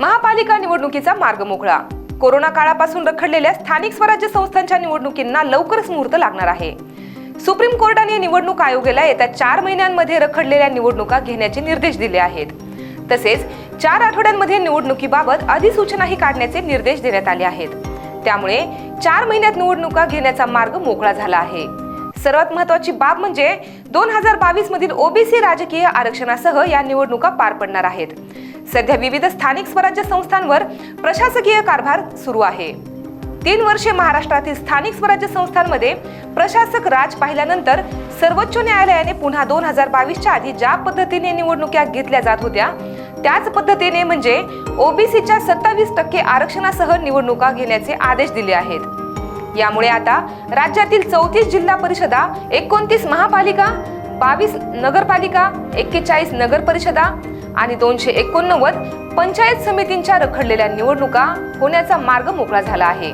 महापालिका निवडणुकीचा मार्ग मोकळा. कोरोना काळापासून रखडलेल्या स्थानिक स्वराज्य संस्थांच्या निवडणुकींना लवकरच मुहूर्त लागणार आहे. सुप्रीम कोर्टाने निवडणूक आयोगाला येत्या चार महिन्यांमध्ये रखडलेल्या निवडणुका घेण्याचे निर्देश दिले आहेत. तसेच चार आठवड्यांमध्ये निवडणुकीबाबत अधिसूचनाही काढण्याचे निर्देश देण्यात आले आहेत. त्यामुळे चार महिन्यात निवडणुका घेण्याचा मार्ग मोकळा झाला आहे. सर्वात महत्वाची बाब म्हणजे दोन हजार बावीस मधील ओबीसी राजकीय आरक्षणासह या निवडणुका पार पडणार आहेत. सध्या विविध स्थानिक स्वराज्य संस्थांवर प्रशासकीय कारभार सुरू आहे. तीन वर्षे महाराष्ट्रातील स्थानिक स्वराज्य संस्थांमध्ये प्रशासक राज पाहिल्यानंतर सर्वोच्च न्यायालयाने पुन्हा दोन हजार बावीसच्या आधी ज्या पद्धतीने निवडणुका घेतल्या जात होत्या त्याच पद्धतीने म्हणजे ओबीसीच्या सत्तावीस टक्के आरक्षणासह निवडणुका घेण्याचे आदेश दिले आहेत. यामुळे आता राज्यातील चौतीस जिल्हा परिषदा एकोणतीस महापालिका बावीस नगरपालिका एक्केचाळीस नगर परिषदा आणि दोनशे एकोणनव्वद पंचायत समितींच्या रखडलेल्या निवडणुका होण्याचा मार्ग मोकळा झाला आहे.